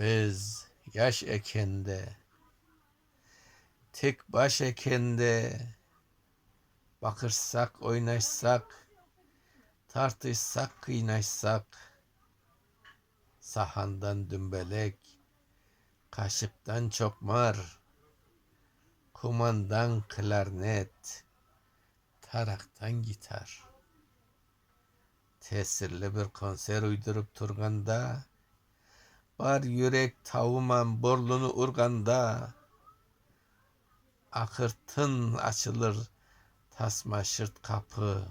Biz yaş ekende, tek baş ekende, bakırsak, oynaşsak, tartışsak, kıynaşsak, sahandan dümbelek, kaşıktan çokmar, kumandan klarnet, taraktan gitar. Tesirli bir konser uydurup turganda, Bar yürek tavuman borlunu urganda, Akırtın açılır tasma şırt kapı,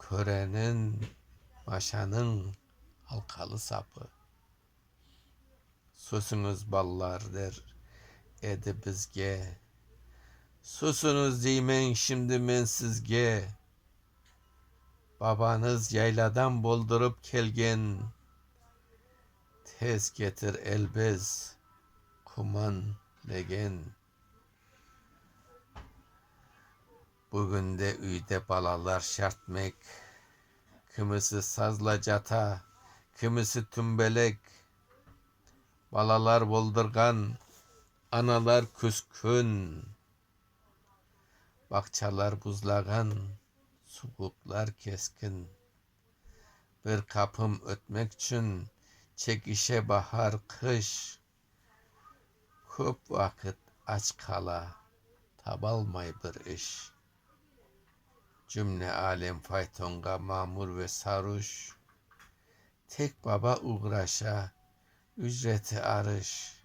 Körenin maşanın halkalı sapı. Susunuz ballar der edi bizge, Susunuz deymen şimdi men sizge, Babanız yayladan boldurup kelgen, Tez getir elbez, kuman legen. Bugün de üyde balalar şartmek, Kimisi sazla cata, kimisi tümbelek. Balalar boldurgan, analar küskün. Bakçalar buzlagan, sukuklar keskin. Bir kapım ötmek için çekişe bahar kış. Köp vakit aç kala, tabalmay bir iş. Cümle alem faytonga mamur ve saruş. Tek baba uğraşa, ücreti arış.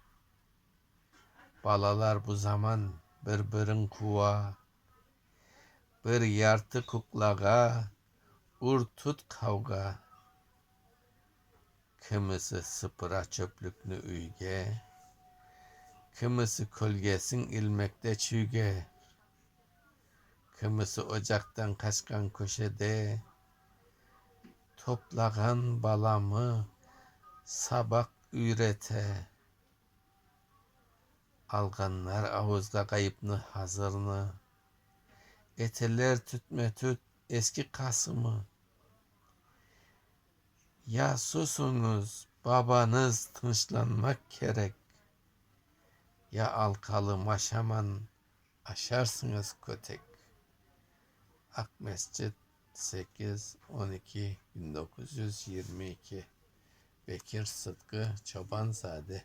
Balalar bu zaman birbirin kuva. Bir yartı kuklaga, ur tut kavga. Kimisi sıpıra çöplüknü üyge, kimisi kölgesin ilmekte çüge, kimisi ocaktan kaçkan köşede, toplagan balamı sabak ürete. Alganlar avuzda kayıpnı hazırını, eteler tütme tüt eski kasımı. Ya susunuz, babanız tınçlanmak gerek. Ya alkalı maşaman aşarsınız kötek. Ak Mescit 8 12 1922 Bekir Sıtkı Çobanzade